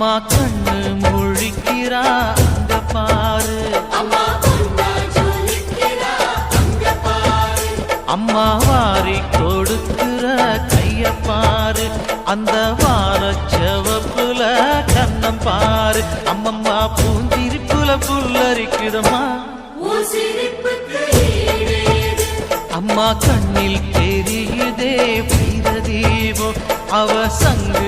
அம்மா கண்ணு முழிக்கிறா அங்க பாரு. அம்மா வாரி கொடுக்கிற கைய பாரு. அந்த வார செவப்புல கண்ணம் பாரு. அம்மம்மா பூந்திரிப்புல புல்லரிக்குதம்மா அம்மா கண்ணில் தெரியுதே வீரதீபம் அவ சங்கு